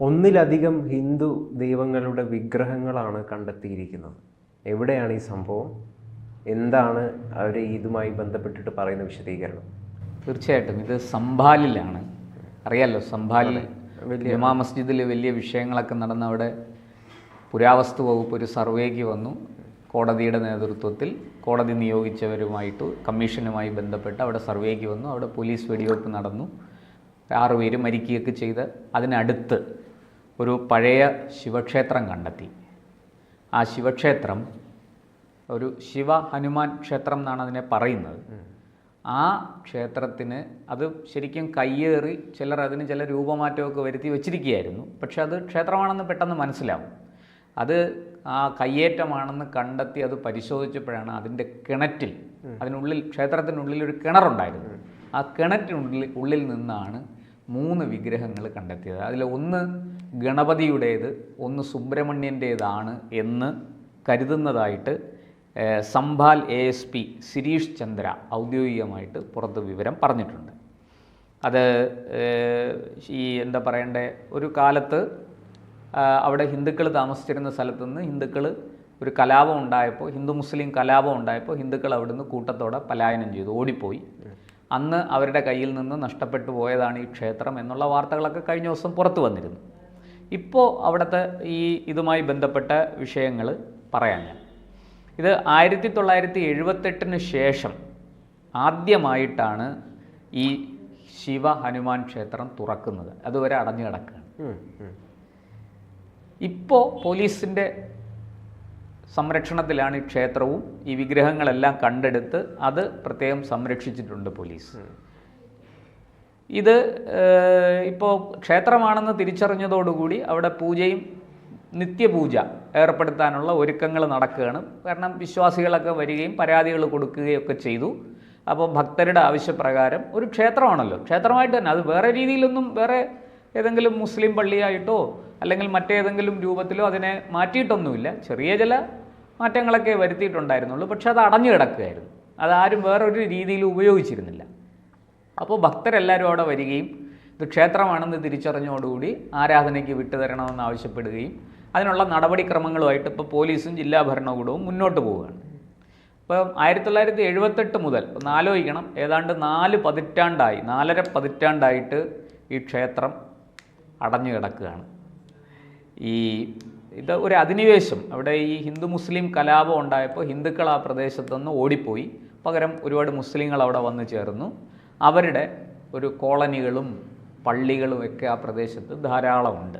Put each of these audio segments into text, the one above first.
ഒന്നിലധികം ഹിന്ദു ദൈവങ്ങളുടെ വിഗ്രഹങ്ങളാണ് കണ്ടെത്തിയിരിക്കുന്നത്. എവിടെയാണ് ഈ സംഭവം? എന്താണ് അവർ ഇതുമായി ബന്ധപ്പെട്ടിട്ട് പറയുന്ന വിശദീകരണം? തീർച്ചയായിട്ടും. ഇത് സംഭാലിലാണ്. അറിയാലോ സംഭാലിൽ വലിയ ജമാ മസ്ജിദിൽ വലിയ വിഷയങ്ങളൊക്കെ നടന്ന അവിടെ പുരാവസ്തു വകുപ്പ് ഒരു സർവേക്ക് വന്നു. കോടതിയുടെ നേതൃത്വത്തിൽ കോടതി നിയോഗിച്ചവരുമായിട്ട് കമ്മീഷനുമായി ബന്ധപ്പെട്ട് അവിടെ സർവേക്ക് വന്നു. അവിടെ പോലീസ് വെടിവെപ്പ് നടന്നു. ആറുപേര് മരിക്കുകയൊക്കെ ചെയ്ത് അതിനടുത്ത് ഒരു പഴയ ശിവക്ഷേത്രം കണ്ടെത്തി. ആ ശിവക്ഷേത്രം ഒരു ശിവ ഹനുമാൻ ക്ഷേത്രം എന്നാണ് അതിനെ പറയുന്നത്. ആ ക്ഷേത്രത്തിന് അത് ശരിക്കും കയ്യേറി ചിലർ അതിന് ചില രൂപമാറ്റമൊക്കെ വരുത്തി വെച്ചിരിക്കുകയായിരുന്നു. പക്ഷെ അത് ക്ഷേത്രമാണെന്ന് പെട്ടെന്ന് മനസ്സിലാവും. അത് ആ കയ്യേറ്റമാണെന്ന് കണ്ടെത്തി അത് പരിശോധിച്ചപ്പോഴാണ് അതിന്റെ കിണറ്റിൽ അതിനുള്ളിൽ ക്ഷേത്രത്തിനുള്ളിൽ ഒരു കിണറുണ്ടായിരുന്നു ആ കിണറ്റിനുള്ളിൽ ഉള്ളിൽ നിന്നാണ് മൂന്ന് വിഗ്രഹങ്ങൾ കണ്ടെത്തിയത്. അതിൽ ഒന്ന് ഗണപതിയുടേത് ഒന്ന് സുബ്രഹ്മണ്യന്റേതാണ് എന്ന് കരുതുന്നതായിട്ട് Sambhal A S P Shirish Chandra ഔദ്യോഗികമായിട്ട് പുറത്ത് വിവരം പറഞ്ഞിട്ടുണ്ട്. അത് ഈ എന്താ പറയണ്ടേ ഒരു കാലത്ത് അവിടെ ഹിന്ദുക്കൾ താമസിച്ചിരുന്ന സ്ഥലത്തു നിന്ന് ഹിന്ദുക്കൾ ഒരു കലാപം ഉണ്ടായപ്പോൾ ഹിന്ദു മുസ്ലിം കലാപം ഉണ്ടായപ്പോൾ ഹിന്ദുക്കൾ അവിടുന്ന് കൂട്ടത്തോടെ പലായനം ചെയ്തു ഓടിപ്പോയി. അന്ന് അവരുടെ കയ്യിൽ നിന്ന് നഷ്ടപ്പെട്ടു പോയതാണ് ഈ ക്ഷേത്രം എന്നുള്ള വാർത്തകളൊക്കെ കഴിഞ്ഞ ദിവസം പുറത്തു വന്നിരുന്നു. ഇപ്പോൾ അവിടുത്തെ ഈ ഇതുമായി ബന്ധപ്പെട്ട വിഷയങ്ങൾ പറയാൻ ഞാൻ. ഇത് ആയിരത്തി തൊള്ളായിരത്തി എഴുപത്തെട്ടിന് ശേഷം ആദ്യമായിട്ടാണ് ഈ ശിവ ഹനുമാൻ ക്ഷേത്രം തുറക്കുന്നത്. അതുവരെ അടഞ്ഞു കിടക്കുകയാണ്. ഇപ്പോൾ പോലീസിന്റെ സംരക്ഷണത്തിലാണ് ഈ ക്ഷേത്രവും ഈ വിഗ്രഹങ്ങളെല്ലാം കണ്ടെടുത്ത് അത് പ്രത്യേകം സംരക്ഷിച്ചിട്ടുണ്ട് പോലീസ്. ഇത് ഇപ്പോൾ ക്ഷേത്രമാണെന്ന് തിരിച്ചറിഞ്ഞതോടുകൂടി അവിടെ പൂജയും നിത്യപൂജ ഏർപ്പെടുത്താനുള്ള ഒരുക്കങ്ങൾ നടക്കുകയാണ്. കാരണം വിശ്വാസികളൊക്കെ വരികയും പരാതികൾ കൊടുക്കുകയും ഒക്കെ ചെയ്തു. അപ്പോൾ ഭക്തരുടെ ആവശ്യപ്രകാരം ഒരു ക്ഷേത്രമാണല്ലോ. ക്ഷേത്രമായിട്ട് തന്നെ അത് വേറെ രീതിയിലൊന്നും വേറെ ഏതെങ്കിലും മുസ്ലിം പള്ളിയായിട്ടോ അല്ലെങ്കിൽ മറ്റേതെങ്കിലും രൂപത്തിലോ അതിനെ മാറ്റിയിട്ടൊന്നുമില്ല. ചെറിയ ചില മാറ്റങ്ങളൊക്കെ വരുത്തിയിട്ടുണ്ടായിരുന്നുള്ളൂ. പക്ഷെ അത് അടഞ്ഞു കിടക്കുകയായിരുന്നു. അതാരും വേറൊരു രീതിയിൽ ഉപയോഗിച്ചിരുന്നില്ല. അപ്പോൾ ഭക്തരെല്ലാവരും അവിടെ വരികയും ഇത് ക്ഷേത്രമാണെന്ന് തിരിച്ചറിഞ്ഞോടുകൂടി ആരാധനയ്ക്ക് വിട്ടുതരണമെന്ന് ആവശ്യപ്പെടുകയും അതിനുള്ള നടപടിക്രമങ്ങളുമായിട്ട് ഇപ്പോൾ പോലീസും ജില്ലാ ഭരണകൂടവും മുന്നോട്ട് പോവുകയാണ്. ഇപ്പം ആയിരത്തി തൊള്ളായിരത്തി എഴുപത്തെട്ട് മുതൽ ഒന്ന് ഏതാണ്ട് നാല് പതിറ്റാണ്ടായി നാലര പതിറ്റാണ്ടായിട്ട് ഈ ക്ഷേത്രം അടഞ്ഞു കിടക്കുകയാണ്. ഈ ഇത് ഒരു അധിനിവേശം. അവിടെ ഈ ഹിന്ദു മുസ്ലിം കലാപം ഉണ്ടായപ്പോൾ ഹിന്ദുക്കൾ ആ പ്രദേശത്തു നിന്ന് ഓടിപ്പോയി. പകരം ഒരുപാട് മുസ്ലിങ്ങൾ അവിടെ വന്നു ചേർന്നു. അവരുടെ ഒരു കോളനികളും പള്ളികളും ഒക്കെ ആ പ്രദേശത്ത് ധാരാളമുണ്ട്.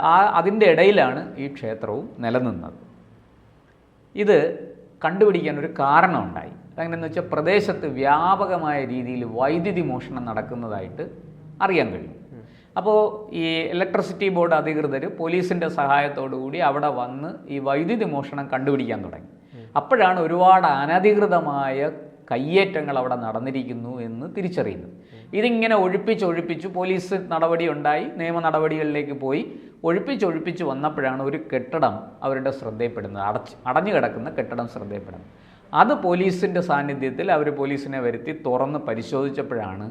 ആ അതിന്റെ ഇടയിലാണ് ഈ ക്ഷേത്രവും നിലനിന്നത്. ഇത് കണ്ടുപിടിക്കാൻ ഒരു കാരണമുണ്ടായി. അതെങ്ങനെയെന്ന് വെച്ചാൽ പ്രദേശത്ത് വ്യാപകമായ രീതിയിൽ വൈദ്യുതി മോഷണം നടക്കുന്നതായിട്ട് അറിയാൻ കഴിയും. അപ്പോൾ ഈ ഇലക്ട്രിസിറ്റി ബോർഡ് അധികൃതർ പോലീസിന്റെ സഹായത്തോടു കൂടി അവിടെ വന്ന് ഈ വൈദ്യുതി മോഷണം കണ്ടുപിടിക്കാൻ തുടങ്ങി. അപ്പോഴാണ് ഒരുപാട് അനധികൃതമായ കയ്യേറ്റങ്ങൾ അവിടെ നടന്നിരിക്കുന്നു എന്ന് തിരിച്ചറിയുന്നത്. ഇതിങ്ങനെ ഒഴിപ്പിച്ച് ഒഴിപ്പിച്ച് പോലീസ് നടപടി ഉണ്ടായി നിയമ നടപടികളിലേക്ക് പോയി. ഒഴിപ്പിച്ചൊഴിപ്പിച്ച് ഒഴിപ്പിച്ച് വന്നപ്പോഴാണ് ഒരു കെട്ടിടം അവരുടെ ശ്രദ്ധയിൽപ്പെടുന്നത് അടച്ച് അടഞ്ഞു കിടക്കുന്ന കെട്ടിടം ശ്രദ്ധയിൽപ്പെടുന്നത്. അത് പോലീസിന്റെ സാന്നിധ്യത്തിൽ അവർ പോലീസിനെ വരുത്തി തുറന്ന് പരിശോധിച്ചപ്പോഴാണ്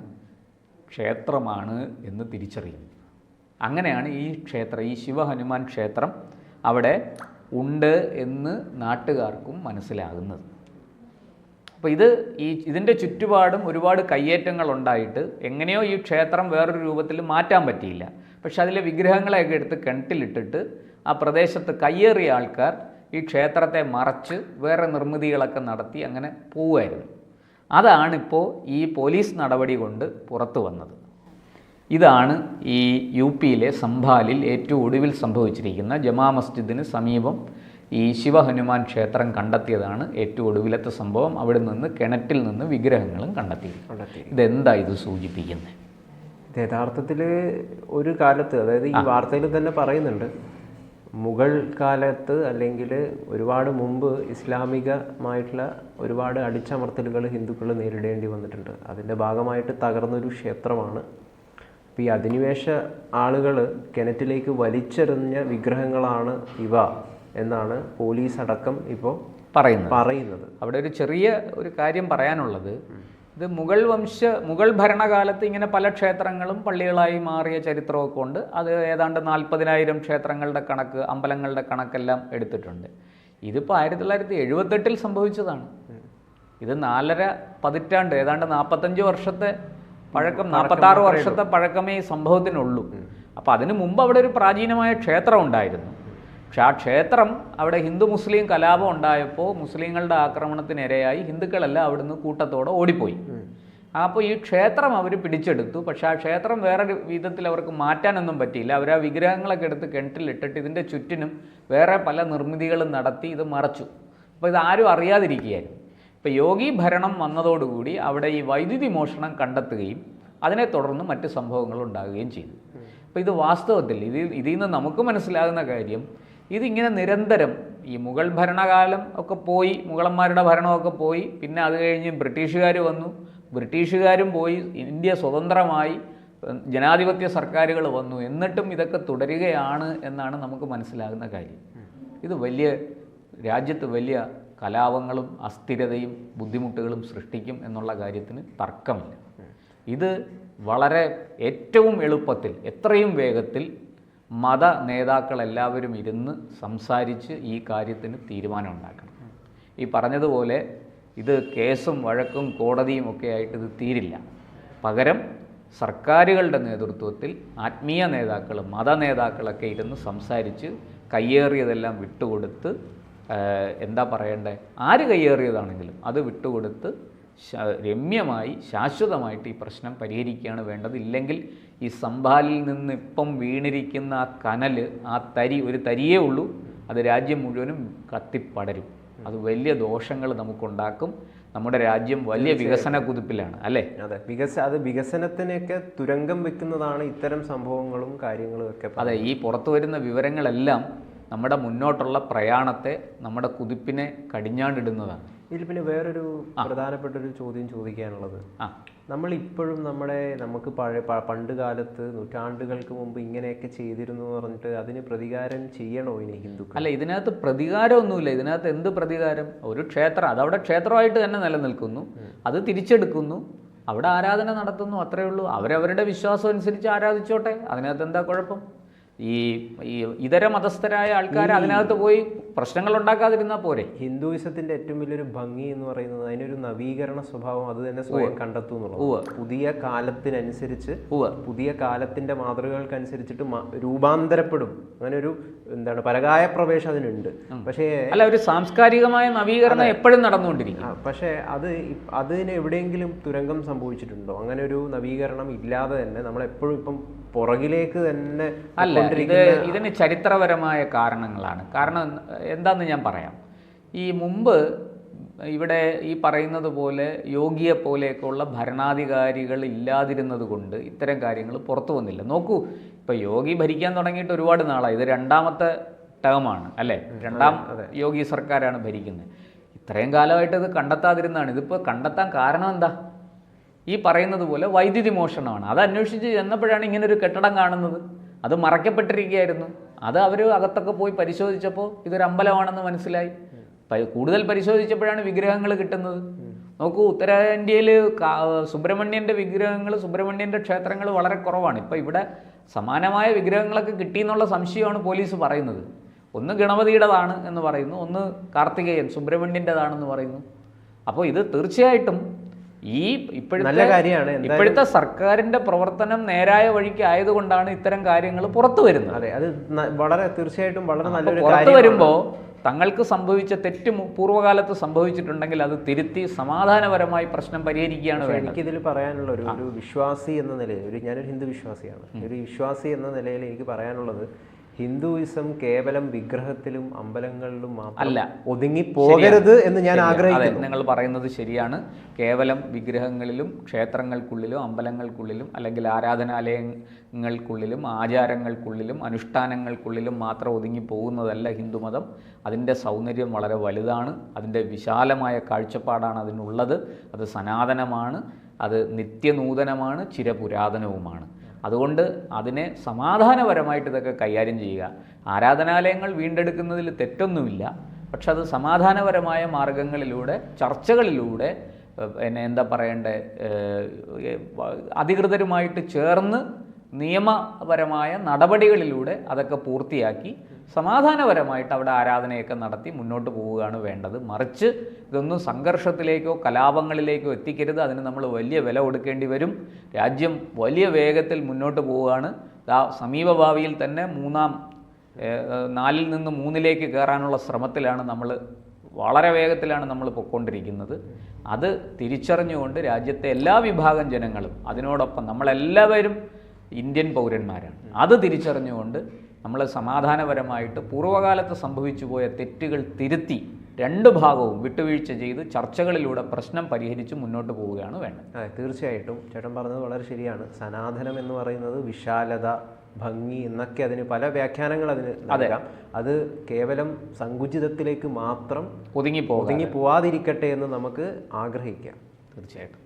ക്ഷേത്രമാണ് എന്ന് തിരിച്ചറിയുന്നു. അങ്ങനെയാണ് ഈ ക്ഷേത്രം ഈ ശിവഹനുമാൻ ക്ഷേത്രം അവിടെ ഉണ്ട് എന്ന് നാട്ടുകാർക്കും മനസ്സിലാകുന്നത്. അപ്പോൾ ഇത് ഈ ഇതിന്റെ ചുറ്റുപാടും ഒരുപാട് കയ്യേറ്റങ്ങൾ ഉണ്ടായിട്ട് എങ്ങനെയോ ഈ ക്ഷേത്രം വേറൊരു രൂപത്തിൽ മാറ്റാൻ പറ്റിയില്ല. പക്ഷെ അതിലെ വിഗ്രഹങ്ങളെയൊക്കെ എടുത്ത് കിണറ്റിലിട്ടിട്ട് ആ പ്രദേശത്ത് കയ്യേറിയ ആൾക്കാർ ഈ ക്ഷേത്രത്തെ മറച്ച് വേറെ നിർമ്മിതികളൊക്കെ നടത്തി അങ്ങനെ പോവുമായിരുന്നു. അതാണിപ്പോൾ ഈ പോലീസ് നടപടി കൊണ്ട് പുറത്തു വന്നത്. ഇതാണ് ഈ യു പിയിലെ സംഭാലിൽ ഏറ്റവും ഒടുവിൽ സംഭവിച്ചിരിക്കുന്ന ജമാ മസ്ജിദിന് സമീപം ഈ ശിവഹനുമാൻ ക്ഷേത്രം കണ്ടെത്തിയതാണ് ഏറ്റവും ഒടുവിലത്തെ സംഭവം. അവിടെ നിന്ന് കിണറ്റിൽ നിന്ന് വിഗ്രഹങ്ങളും കണ്ടെത്തി ഇതെന്താ ഇത് സൂചിപ്പിക്കുന്നത് യഥാർത്ഥത്തിൽ ഒരു കാലത്ത് അതായത് ഈ വാർത്തയിൽ തന്നെ പറയുന്നുണ്ട് മുഗൾ കാലത്ത് അല്ലെങ്കിൽ ഒരുപാട് മുമ്പ് ഇസ്ലാമികമായിട്ടുള്ള ഒരുപാട് അടിച്ചമർത്തലുകൾ ഹിന്ദുക്കൾ നേരിടേണ്ടി വന്നിട്ടുണ്ട്. അതിന്റെ ഭാഗമായിട്ട് തകർന്നൊരു ക്ഷേത്രമാണ്. അപ്പോൾ ഈ അധിനിവേശ ആളുകൾ കിണറ്റിലേക്ക് വലിച്ചെറിഞ്ഞ വിഗ്രഹങ്ങളാണ് ഇവ എന്നാണ് പോലീസ് അടക്കം ഇപ്പോൾ പറയുന്നത്. പറയുന്നത്. അവിടെ ഒരു ചെറിയ ഒരു കാര്യം പറയാനുള്ളത്. ഇത് മുഗൾ വംശ മുഗൾ ഭരണകാലത്ത് ഇങ്ങനെ പല ക്ഷേത്രങ്ങളും പള്ളികളായി മാറിയ ചരിത്രമൊക്കെ ഉണ്ട്. അത് ഏതാണ്ട് നാൽപ്പതിനായിരം ക്ഷേത്രങ്ങളുടെ കണക്ക് അമ്പലങ്ങളുടെ കണക്കെല്ലാം എടുത്തിട്ടുണ്ട്. ഇതിപ്പോൾ ആയിരത്തി തൊള്ളായിരത്തി എഴുപത്തെട്ടിൽ സംഭവിച്ചതാണ്. ഇത് നാലര പതിറ്റാണ്ട് ഏതാണ്ട് നാൽപ്പത്തഞ്ച് വർഷത്തെ പഴക്കം നാൽപ്പത്താറ് വർഷത്തെ പഴക്കമേ ഈ സംഭവത്തിനുള്ളൂ. അപ്പോൾ അതിനു മുമ്പ് അവിടെ ഒരു പ്രാചീനമായ ക്ഷേത്രം ഉണ്ടായിരുന്നു. പക്ഷെ ആ ക്ഷേത്രം അവിടെ ഹിന്ദു മുസ്ലിം കലാപം ഉണ്ടായപ്പോൾ മുസ്ലിങ്ങളുടെ ആക്രമണത്തിനിരയായി ഹിന്ദുക്കളെല്ലാം അവിടുന്ന് കൂട്ടത്തോടെ ഓടിപ്പോയി. അപ്പോൾ ഈ ക്ഷേത്രം അവർ പിടിച്ചെടുത്തു. പക്ഷേ ആ ക്ഷേത്രം വേറെ വിധത്തിൽ അവർക്ക് മാറ്റാനൊന്നും പറ്റിയില്ല. അവർ ആ വിഗ്രഹങ്ങളൊക്കെ എടുത്ത് കിണറ്റിലിട്ടിട്ട് ഇതിന്റെ ചുറ്റിനും വേറെ പല നിർമ്മിതികളും നടത്തി ഇത് മറച്ചു. അപ്പോൾ ഇത് ആരും അറിയാതിരിക്കുകയായിരുന്നു. ഇപ്പോൾ യോഗി ഭരണം വന്നതോടുകൂടി അവിടെ ഈ വൈദ്യുതി മോഷണം കണ്ടെത്തുകയും അതിനെ തുടർന്ന് മറ്റ് സംഭവങ്ങൾ ഉണ്ടാകുകയും ചെയ്തു. അപ്പോൾ ഇത് വാസ്തവത്തിൽ ഇത് ഇതിൽ നിന്ന് നമുക്ക് മനസ്സിലാകുന്ന കാര്യം ഇതിങ്ങനെ നിരന്തരം ഈ മുഗൾ ഭരണകാലം ഒക്കെ പോയി മുഗളന്മാരുടെ ഭരണമൊക്കെ പോയി പിന്നെ അത് കഴിഞ്ഞ് ബ്രിട്ടീഷുകാർ വന്നു. ബ്രിട്ടീഷുകാരും പോയി ഇന്ത്യ സ്വതന്ത്രമായി ജനാധിപത്യ സർക്കാരുകൾ വന്നു. എന്നിട്ടും ഇതൊക്കെ തുടരുകയാണ് എന്നാണ് നമുക്ക് മനസ്സിലാകുന്ന കാര്യം. ഇത് വലിയ രാജ്യത്ത് വലിയ കലാപങ്ങളും അസ്ഥിരതയും ബുദ്ധിമുട്ടുകളും സൃഷ്ടിക്കും എന്നുള്ള കാര്യത്തിന് തർക്കമില്ല. ഇത് വളരെ ഏറ്റവും എളുപ്പത്തിൽ എത്രയും വേഗത്തിൽ മത നേതാക്കളെല്ലാവരും ഇരുന്ന് സംസാരിച്ച് ഈ കാര്യത്തിന് തീരുമാനം ഉണ്ടാക്കണം. ഈ പറഞ്ഞതുപോലെ ഇത് കേസും വഴക്കും കോടതിയും ഒക്കെ ആയിട്ട് ഇത് തീരില്ല. പകരം സർക്കാരുകളുടെ നേതൃത്വത്തിൽ ആത്മീയ നേതാക്കൾ മത നേതാക്കളൊക്കെ ഇരുന്ന് സംസാരിച്ച് കയ്യേറിയതെല്ലാം വിട്ടുകൊടുത്ത് എന്താ പറയണ്ടേ? ആര് കയ്യേറിയതാണെങ്കിലും അത് വിട്ടുകൊടുത്ത് രമ്യമായി ശാശ്വതമായിട്ട് ഈ പ്രശ്നം പരിഹരിക്കുകയാണ് വേണ്ടത്. ഇല്ലെങ്കിൽ ഈ സംഭാലിൽ നിന്ന് ഇപ്പം വീണിരിക്കുന്ന ആ കനൽ ആ തരി ഒരു തരിയേ ഉള്ളൂ. അത് രാജ്യം മുഴുവനും കത്തിപ്പടരും. അത് വലിയ ദോഷങ്ങൾ നമുക്കുണ്ടാക്കും. നമ്മുടെ രാജ്യം വലിയ വികസന കുതിപ്പിലാണ് അല്ലേ? അതെ. വികസ അത് വികസനത്തിനൊക്കെ തുരങ്കം വെക്കുന്നതാണ് ഇത്തരം സംഭവങ്ങളും കാര്യങ്ങളും ഒക്കെ അതെ ഈ പുറത്തു വരുന്ന വിവരങ്ങളെല്ലാം നമ്മുടെ മുന്നോട്ടുള്ള പ്രയാണത്തെ നമ്മുടെ കുതിപ്പിനെ കടിഞ്ഞാണ്ടിടുന്നതാണ്. ഇതിൽ പിന്നെ വേറൊരു പ്രധാനപ്പെട്ട ഒരു ചോദ്യം ചോദിക്കാനുള്ളത്. നമ്മൾ ഇപ്പോഴും നമ്മുടെ നമുക്ക് പഴയ പണ്ട് കാലത്ത് നൂറ്റാണ്ടുകൾക്ക് മുമ്പ് ഇങ്ങനെയൊക്കെ ചെയ്തിരുന്നു എന്ന് പറഞ്ഞിട്ട് അതിന് പ്രതികാരം ചെയ്യണോ ഇനി ഹിന്ദുക്കൾ? അല്ല ഇതിനകത്ത് പ്രതികാരമൊന്നുമില്ല. ഇതിനകത്ത് എന്ത് പ്രതികാരം? ഒരു ക്ഷേത്രം. അതവിടെ ക്ഷേത്രമായിട്ട് തന്നെ നിലനിൽക്കുന്നു. അത് തിരിച്ചെടുക്കുന്നു. അവിടെ ആരാധന നടത്തുന്നു അത്രയേ ഉള്ളൂ. അവരവരുടെ വിശ്വാസം അനുസരിച്ച് ആരാധിച്ചോട്ടെ? അതിനകത്ത് എന്താ കുഴപ്പം? ഈ ഈ ഇതര മതസ്ഥരായ ആൾക്കാർ അതിനകത്ത് പോയി പ്രശ്നങ്ങൾ ഉണ്ടാക്കാതിരുന്നാൽ പോരെ? ഹിന്ദുയിസത്തിന്റെ ഏറ്റവും വലിയൊരു ഭംഗി എന്ന് പറയുന്നത് അതിനൊരു നവീകരണ സ്വഭാവം അത് തന്നെ സ്വയം കണ്ടെത്തും എന്നുള്ളത് പുതിയ കാലത്തിനനുസരിച്ച് പുതിയ കാലത്തിന്റെ മാതൃകകൾക്കനുസരിച്ചിട്ട് രൂപാന്തരപ്പെടും. അങ്ങനെ ഒരു എന്താണ് പരകായ പ്രവേശം അതിനുണ്ട് പക്ഷേ അല്ല ഒരു സാംസ്കാരികമായ നവീകരണം എപ്പോഴും നടന്നുകൊണ്ടിരിക്കും പക്ഷേ അത് അതിന് എവിടെയെങ്കിലും തുരങ്കം സംഭവിച്ചിട്ടുണ്ടോ? അങ്ങനെ ഒരു നവീകരണം ഇല്ലാതെ തന്നെ നമ്മൾ എപ്പോഴും ഇപ്പം പുറകിലേക്ക് തന്നെ അല്ല ഇത് ഇതിന് ചരിത്രപരമായ കാരണങ്ങളാണ്. കാരണം എന്താന്ന് ഞാൻ പറയാം. ഈ മുമ്പ് ഇവിടെ ഈ പറയുന്നത് പോലെ യോഗിയെ പോലെയൊക്കെയുള്ള ഭരണാധികാരികൾ ഇല്ലാതിരുന്നത് കൊണ്ട് ഇത്തരം കാര്യങ്ങൾ പുറത്തു വന്നില്ല. നോക്കൂ ഇപ്പോൾ യോഗി ഭരിക്കാൻ തുടങ്ങിയിട്ട് ഒരുപാട് നാളായി. ഇത് രണ്ടാമത്തെ ടേമാണ് അല്ലേ? രണ്ടാം യോഗി സർക്കാരാണ് ഭരിക്കുന്നത്. ഇത്രയും കാലമായിട്ട് ഇത് കണ്ടെത്താതിരുന്നതാണ്. ഇതിപ്പോൾ കണ്ടെത്താൻ കാരണം എന്താ? ഈ പറയുന്നത് പോലെ വൈദ്യുതി മോഷണമാണ്. അത് അന്വേഷിച്ച് ചെന്നപ്പോഴാണ് ഇങ്ങനൊരു കെട്ടിടം കാണുന്നത്. അത് മറയ്ക്കപ്പെട്ടിരിക്കുകയായിരുന്നു. അത് അവർ അകത്തൊക്കെ പോയി പരിശോധിച്ചപ്പോൾ ഇതൊരു അമ്പലമാണെന്ന് മനസ്സിലായി. കൂടുതൽ പരിശോധിച്ചപ്പോഴാണ് വിഗ്രഹങ്ങൾ കിട്ടുന്നത്. നോക്കൂ ഉത്തരേന്ത്യയിൽ സുബ്രഹ്മണ്യന്റെ വിഗ്രഹങ്ങൾ സുബ്രഹ്മണ്യന്റെ ക്ഷേത്രങ്ങൾ വളരെ കുറവാണ്. ഇപ്പം ഇവിടെ സമാനമായ വിഗ്രഹങ്ങളൊക്കെ കിട്ടിയെന്നുള്ള സംശയമാണ് പോലീസ് പറയുന്നത്. ഒന്ന് ഗണപതിയുടേതാണ് എന്ന് പറയുന്നു ഒന്ന് കാർത്തികേയൻ സുബ്രഹ്മണ്യന്റെതാണെന്ന് പറയുന്നു. അപ്പോൾ ഇത് തീർച്ചയായിട്ടും ഈ നല്ല ഇപ്പോഴത്തെ കാര്യമാണ് ഇപ്പോഴത്തെ സർക്കാരിന്റെ പ്രവർത്തനം നേരായ വഴിക്ക് ആയതുകൊണ്ടാണ് ഇത്തരം കാര്യങ്ങൾ പുറത്തു വരുന്നത്. അതെ അത് വളരെ തീർച്ചയായിട്ടും വളരെ നല്ല പുറത്തു വരുമ്പോ വരുമ്പോൾ തങ്ങൾക്ക് സംഭവിച്ച തെറ്റ് പൂർവകാലത്ത് സംഭവിച്ചിട്ടുണ്ടെങ്കിൽ അത് തിരുത്തി സമാധാനപരമായി പ്രശ്നം പരിഹരിക്കുകയാണ് വേണ്ടത്. എനിക്കിതിൽ പറയാനുള്ള ഒരു ഒരു വിശ്വാസി എന്ന നിലയിൽ ഒരു ഞാനൊരു ഹിന്ദു വിശ്വാസിയാണ്. ഒരു വിശ്വാസി എന്ന നിലയിൽ എനിക്ക് പറയാനുള്ളത് ഹിന്ദുയിസം കേവലം വിഗ്രഹത്തിലും അമ്പലങ്ങളിലും അല്ല. ഒതുങ്ങി പോകരുത് എന്ന് ഞാൻ. ആഗ്രഹിക്കുന്നു. നിങ്ങൾ പറയുന്നത് ശരിയാണ്. കേവലം വിഗ്രഹങ്ങളിലും ക്ഷേത്രങ്ങൾക്കുള്ളിലും അമ്പലങ്ങൾക്കുള്ളിലും അല്ലെങ്കിൽ ആരാധനാലയങ്ങൾക്കുള്ളിലും ആചാരങ്ങൾക്കുള്ളിലും അനുഷ്ഠാനങ്ങൾക്കുള്ളിലും മാത്രം ഒതുങ്ങി പോകുന്നതല്ല ഹിന്ദുമതം. അതിന്റെ സൗന്ദര്യം വളരെ വലുതാണ്. അതിന്റെ വിശാലമായ കാഴ്ചപ്പാടാണ് അതിനുള്ളത്. അത് സനാതനമാണ്. അത് നിത്യനൂതനമാണ്. ചിരപുരാതനവുമാണ്. അതുകൊണ്ട് അതിനെ സമാധാനപരമായിട്ട് ഇതൊക്കെ കൈകാര്യം ചെയ്യുക. ആരാധനാലയങ്ങൾ വീണ്ടെടുക്കുന്നതിൽ തെറ്റൊന്നുമില്ല. പക്ഷെ അത് സമാധാനപരമായ മാർഗങ്ങളിലൂടെ ചർച്ചകളിലൂടെ പിന്നെ എന്താ പറയണ്ടേ അധികൃതരുമായിട്ട് ചേർന്ന് നിയമപരമായ നടപടികളിലൂടെ അതൊക്കെ പൂർത്തിയാക്കി സമാധാനപരമായിട്ട് അവിടെ ആരാധനയൊക്കെ നടത്തി മുന്നോട്ട് പോവുകയാണ് വേണ്ടത്. മറിച്ച് ഇതൊന്നും സംഘർഷത്തിലേക്കോ കലാപങ്ങളിലേക്കോ എത്തിക്കരുത്. അതിന് നമ്മൾ വലിയ വില കൊടുക്കേണ്ടി വരും. രാജ്യം വലിയ വേഗത്തിൽ മുന്നോട്ട് പോവുകയാണ്. സമീപഭാവിയിൽ സമീപ ഭാവിയിൽ തന്നെ മൂന്നാം നാലിൽ നിന്ന് മൂന്നിലേക്ക് കയറാനുള്ള ശ്രമത്തിലാണ് നമ്മൾ വളരെ വേഗത്തിലാണ് നമ്മൾ പൊയ്ക്കൊണ്ടിരിക്കുന്നത്. അത് തിരിച്ചറിഞ്ഞുകൊണ്ട് രാജ്യത്തെ എല്ലാ വിഭാഗം ജനങ്ങളും അതിനോടൊപ്പം നമ്മളെല്ലാവരും ഇന്ത്യൻ പൗരന്മാരാണ്. അത് തിരിച്ചറിഞ്ഞുകൊണ്ട് നമ്മൾ സമാധാനപരമായിട്ട് പൂർവകാലത്ത് സംഭവിച്ചു പോയ തെറ്റുകൾ തിരുത്തി രണ്ട് ഭാഗവും വിട്ടുവീഴ്ച ചെയ്ത് ചർച്ചകളിലൂടെ പ്രശ്നം പരിഹരിച്ച് മുന്നോട്ട് പോവുകയാണ് വേണ്ടത്. അതെ തീർച്ചയായിട്ടും. ചേട്ടൻ പറഞ്ഞത് വളരെ ശരിയാണ്. സനാതനം എന്ന് പറയുന്നത് വിശാലത ഭംഗി എന്നൊക്കെ അതിന് പല വ്യാഖ്യാനങ്ങൾ അതിന് നൽകാം. അത് കേവലം സങ്കുചിതത്തിലേക്ക് മാത്രം ഒതുങ്ങി ഒതുങ്ങി പോവാതിരിക്കട്ടെ എന്ന് നമുക്ക് ആഗ്രഹിക്കാം. തീർച്ചയായിട്ടും.